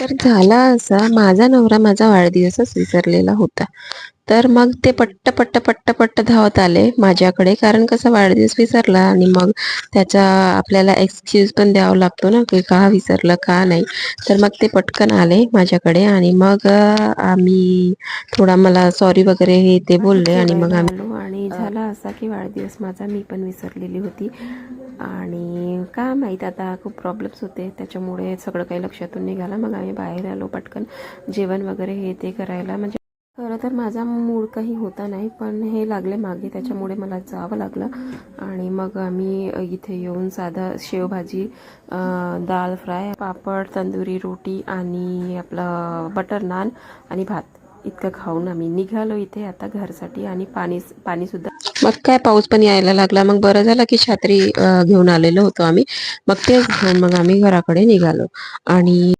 तर झाला असा. माझा नवरा माझा वाढदिवसच विसरलेला होता. तर मग ते पट्ट पट्ट पट्ट पट्ट धावत आले माझ्याकडे. कारण कसं वाढदिवस विसरला आणि मग त्याचा आपल्याला एक्सक्यूज पण द्यावा लागतो ना की का विसरलं का नाही. तर मग ते पटकन आले माझ्याकडे आणि मग आम्ही थोडा मला सॉरी वगैरे हे ते बोलले आणि मग आम्ही आणि झाला असा की वाढदिवस माझा मी पण विसरलेली होती. आणि का माहीत आता खूप प्रॉब्लेम्स होते. त्याच्यामुळे सगळं काही लक्षातून निघालं. मग आम्ही बाहेर आलो पटकन जेवण वगैरे हे ते करायला. म्हणजे खरं तर माझा मूड काही होता नाही पण हे लागले मागे. त्याच्यामुळे मला जावं लागलं. आणि मग आम्ही इथे येऊन साधा शेवभाजी दाल फ्राय पापड तंदुरी रोटी आणि आपलं बटर नान आणि भात. इतकं खाऊन आम्ही निघालो इथे आता घरसाठी आणि पाणी पाणीसुद्धा मग काय पाऊस पण यायला लागला. मग बरं झालं की छात्री घेऊन आलेलो होतो आम्ही. मग तेच घेऊन मग आम्ही घराकडे निघालो. आणि